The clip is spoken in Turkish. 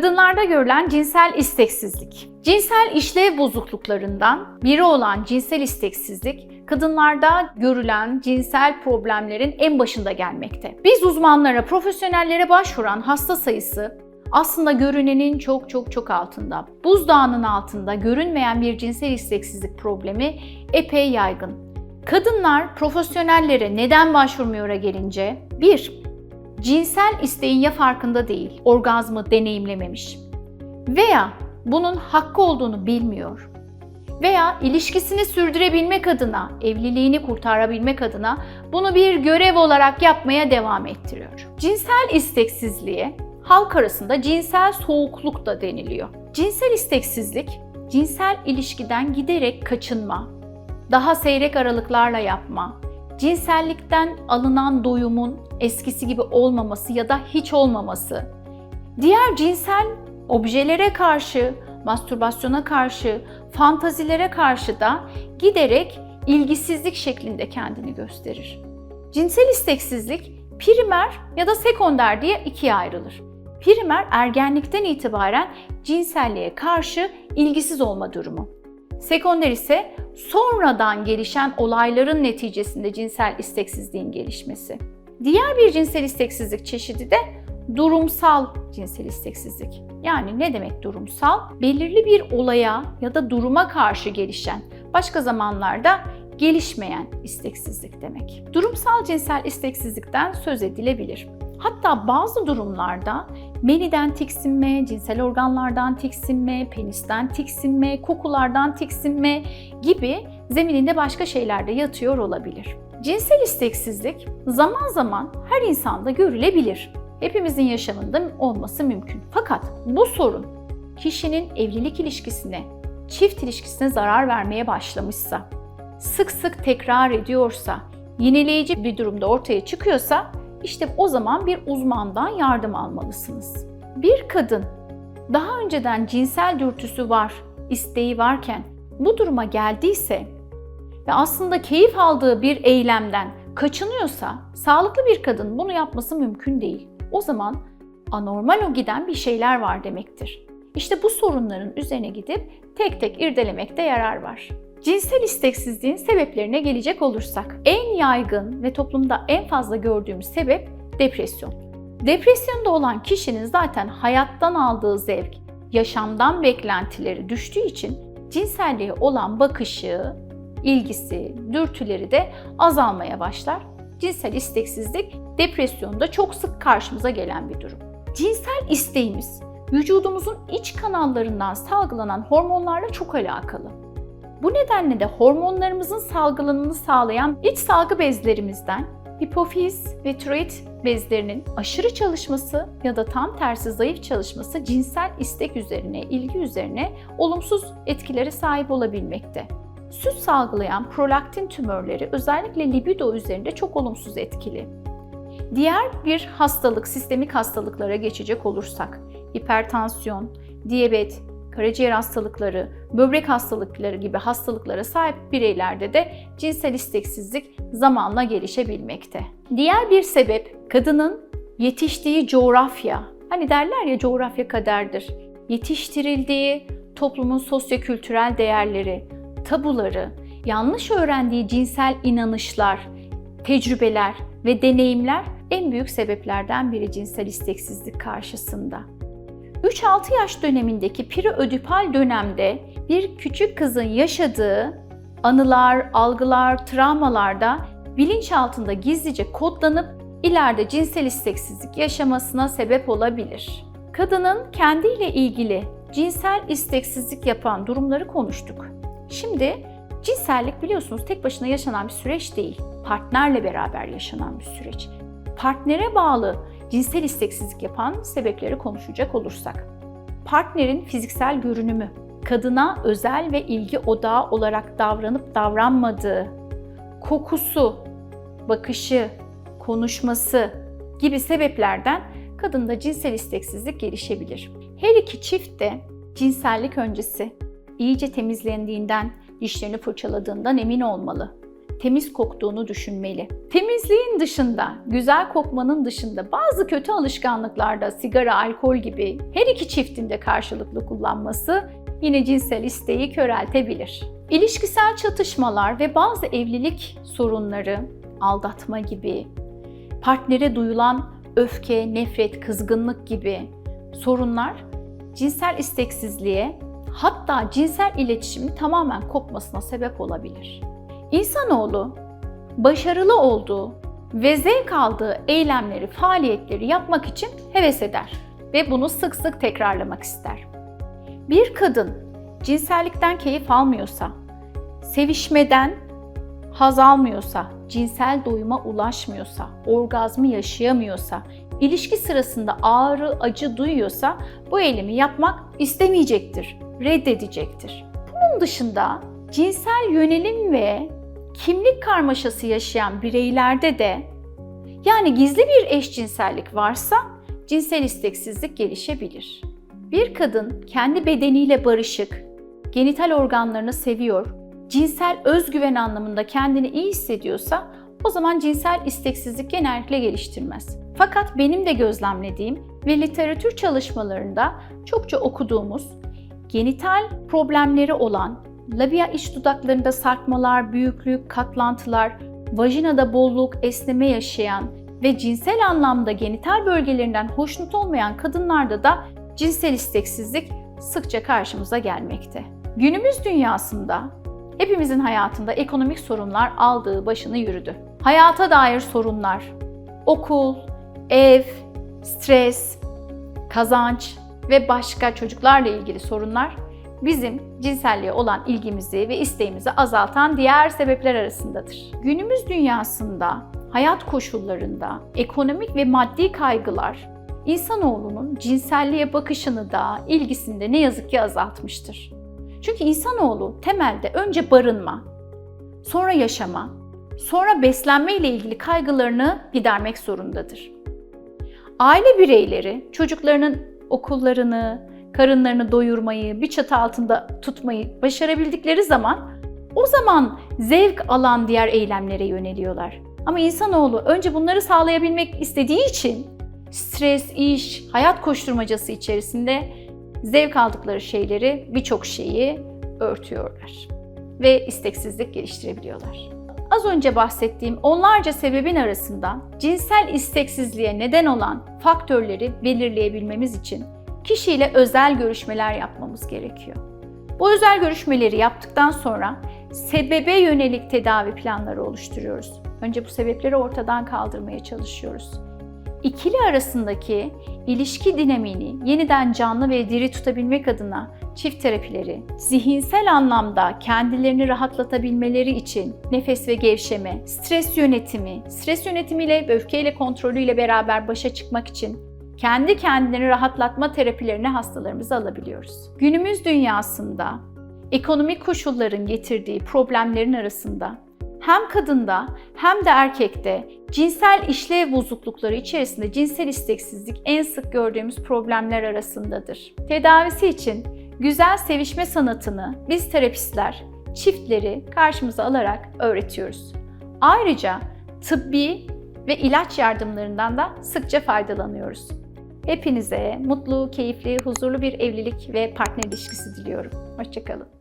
Kadınlarda görülen cinsel isteksizlik. Cinsel işlev bozukluklarından biri olan cinsel isteksizlik, kadınlarda görülen cinsel problemlerin en başında gelmekte. Biz uzmanlara, profesyonellere başvuran hasta sayısı aslında görünenin çok çok çok altında. Buzdağının altında görünmeyen bir cinsel isteksizlik problemi epey yaygın. Kadınlar profesyonellere neden başvurmuyor'a gelince 1. Cinsel isteğin ya farkında değil, orgazmı deneyimlememiş veya bunun hakkı olduğunu bilmiyor veya ilişkisini sürdürebilmek adına, evliliğini kurtarabilmek adına bunu bir görev olarak yapmaya devam ettiriyor. Cinsel isteksizliğe halk arasında cinsel soğukluk da deniliyor. Cinsel isteksizlik, cinsel ilişkiden giderek kaçınma, daha seyrek aralıklarla yapma, cinsellikten alınan doyumun eskisi gibi olmaması ya da hiç olmaması, diğer cinsel objelere karşı, mastürbasyona karşı, fantazilere karşı da giderek ilgisizlik şeklinde kendini gösterir. Cinsel isteksizlik primer ya da sekonder diye ikiye ayrılır. Primer ergenlikten itibaren cinselliğe karşı ilgisiz olma durumu. Sekonder ise sonradan gelişen olayların neticesinde cinsel isteksizliğin gelişmesi. Diğer bir cinsel isteksizlik çeşidi de durumsal cinsel isteksizlik. Yani ne demek durumsal? Belirli bir olaya ya da duruma karşı gelişen, başka zamanlarda gelişmeyen isteksizlik demek. Durumsal cinsel isteksizlikten söz edilebilir. Hatta bazı durumlarda meniden tiksinme, cinsel organlardan tiksinme, penisten tiksinme, kokulardan tiksinme gibi zemininde başka şeyler de yatıyor olabilir. Cinsel isteksizlik zaman zaman her insanda görülebilir. Hepimizin yaşamında olması mümkün. Fakat bu sorun kişinin evlilik ilişkisine, çift ilişkisine zarar vermeye başlamışsa, sık sık tekrar ediyorsa, yineleyici bir durumda ortaya çıkıyorsa işte o zaman bir uzmandan yardım almalısınız. Bir kadın daha önceden cinsel dürtüsü var, isteği varken bu duruma geldiyse ve aslında keyif aldığı bir eylemden kaçınıyorsa sağlıklı bir kadın bunu yapması mümkün değil. O zaman anormal o giden bir şeyler var demektir. İşte bu sorunların üzerine gidip tek tek irdelemekte yarar var. Cinsel isteksizliğin sebeplerine gelecek olursak, en yaygın ve toplumda en fazla gördüğümüz sebep depresyon. Depresyonda olan kişinin zaten hayattan aldığı zevk, yaşamdan beklentileri düştüğü için cinselliğe olan bakışı, ilgisi, dürtüleri de azalmaya başlar. Cinsel isteksizlik depresyonda çok sık karşımıza gelen bir durum. Cinsel isteğimiz vücudumuzun iç kanallarından salgılanan hormonlarla çok alakalı. Bu nedenle de hormonlarımızın salgılanımını sağlayan iç salgı bezlerimizden hipofiz ve tiroid bezlerinin aşırı çalışması ya da tam tersi zayıf çalışması cinsel istek üzerine, ilgi üzerine olumsuz etkilere sahip olabilmekte. Süt salgılayan prolaktin tümörleri özellikle libido üzerinde çok olumsuz etkili. Diğer bir hastalık, sistemik hastalıklara geçecek olursak, hipertansiyon, diyabet, karaciğer hastalıkları, böbrek hastalıkları gibi hastalıklara sahip bireylerde de cinsel isteksizlik zamanla gelişebilmekte. Diğer bir sebep kadının yetiştiği coğrafya. Hani derler ya coğrafya kaderdir. Yetiştirildiği toplumun sosyokültürel değerleri, tabuları, yanlış öğrendiği cinsel inanışlar, tecrübeler ve deneyimler en büyük sebeplerden biri cinsel isteksizlik karşısında. 3-6 yaş dönemindeki periödipal dönemde bir küçük kızın yaşadığı anılar, algılar, travmalarda bilinç altında gizlice kodlanıp ileride cinsel isteksizlik yaşamasına sebep olabilir. Kadının kendiyle ilgili cinsel isteksizlik yapan durumları konuştuk. Şimdi cinsellik biliyorsunuz tek başına yaşanan bir süreç değil. Partnerle beraber yaşanan bir süreç. Partnere bağlı cinsel isteksizlik yapan sebepleri konuşacak olursak. Partnerin fiziksel görünümü, kadına özel ve ilgi odağı olarak davranıp davranmadığı, kokusu, bakışı, konuşması gibi sebeplerden kadında cinsel isteksizlik gelişebilir. Her iki çift de cinsellik öncesi iyice temizlendiğinden, dişlerini fırçaladığından emin olmalı. Temiz koktuğunu düşünmeli. Temizliğin dışında, güzel kokmanın dışında bazı kötü alışkanlıklarda sigara, alkol gibi her iki çiftin de karşılıklı kullanması yine cinsel isteği köreltebilir. İlişkisel çatışmalar ve bazı evlilik sorunları, aldatma gibi, partnere duyulan öfke, nefret, kızgınlık gibi sorunlar cinsel isteksizliğe hatta cinsel iletişimin tamamen kopmasına sebep olabilir. İnsanoğlu başarılı olduğu ve zevk aldığı eylemleri, faaliyetleri yapmak için heves eder ve bunu sık sık tekrarlamak ister. Bir kadın cinsellikten keyif almıyorsa, sevişmeden haz almıyorsa, cinsel doyuma ulaşmıyorsa, orgazmı yaşayamıyorsa, ilişki sırasında ağrı, acı duyuyorsa bu eylemi yapmak istemeyecektir, reddedecektir. Bunun dışında cinsel yönelim ve kimlik karmaşası yaşayan bireylerde de yani gizli bir eşcinsellik varsa cinsel isteksizlik gelişebilir. Bir kadın kendi bedeniyle barışık, genital organlarını seviyor, cinsel özgüven anlamında kendini iyi hissediyorsa o zaman cinsel isteksizlik genellikle geliştirmez. Fakat benim de gözlemlediğim ve literatür çalışmalarında çokça okuduğumuz genital problemleri olan, labia iç dudaklarında sarkmalar, büyüklük, katlantılar, vajinada bolluk, esneme yaşayan ve cinsel anlamda genital bölgelerinden hoşnut olmayan kadınlarda da cinsel isteksizlik sıkça karşımıza gelmekte. Günümüz dünyasında hepimizin hayatında ekonomik sorunlar aldığı başını yürüdü. Hayata dair sorunlar, okul, ev, stres, kazanç ve başka çocuklarla ilgili sorunlar bizim cinselliğe olan ilgimizi ve isteğimizi azaltan diğer sebepler arasındadır. Günümüz dünyasında, hayat koşullarında ekonomik ve maddi kaygılar insanoğlunun cinselliğe bakışını da ilgisini de ne yazık ki azaltmıştır. Çünkü insanoğlu temelde önce barınma, sonra yaşama, sonra beslenme ile ilgili kaygılarını gidermek zorundadır. Aile bireyleri çocuklarının okullarını, karınlarını doyurmayı, bir çatı altında tutmayı başarabildikleri zaman o zaman zevk alan diğer eylemlere yöneliyorlar. Ama insanoğlu önce bunları sağlayabilmek istediği için stres, iş, hayat koşturmacası içerisinde zevk aldıkları şeyleri, birçok şeyi örtüyorlar ve isteksizlik geliştirebiliyorlar. Az önce bahsettiğim onlarca sebebin arasından cinsel isteksizliğe neden olan faktörleri belirleyebilmemiz için kişiyle özel görüşmeler yapmamız gerekiyor. Bu özel görüşmeleri yaptıktan sonra sebebe yönelik tedavi planları oluşturuyoruz. Önce bu sebepleri ortadan kaldırmaya çalışıyoruz. İkili arasındaki ilişki dinamiğini yeniden canlı ve diri tutabilmek adına çift terapileri, zihinsel anlamda kendilerini rahatlatabilmeleri için nefes ve gevşeme, stres yönetimi, stres yönetimiyle ve öfkeyle kontrolüyle beraber başa çıkmak için kendi kendini rahatlatma terapilerini hastalarımıza alabiliyoruz. Günümüz dünyasında ekonomik koşulların getirdiği problemlerin arasında hem kadında hem de erkekte cinsel işlev bozuklukları içerisinde cinsel isteksizlik en sık gördüğümüz problemler arasındadır. Tedavisi için güzel sevişme sanatını biz terapistler çiftleri karşımıza alarak öğretiyoruz. Ayrıca tıbbi ve ilaç yardımlarından da sıkça faydalanıyoruz. Hepinize mutlu, keyifli, huzurlu bir evlilik ve partner ilişkisi diliyorum. Hoşçakalın.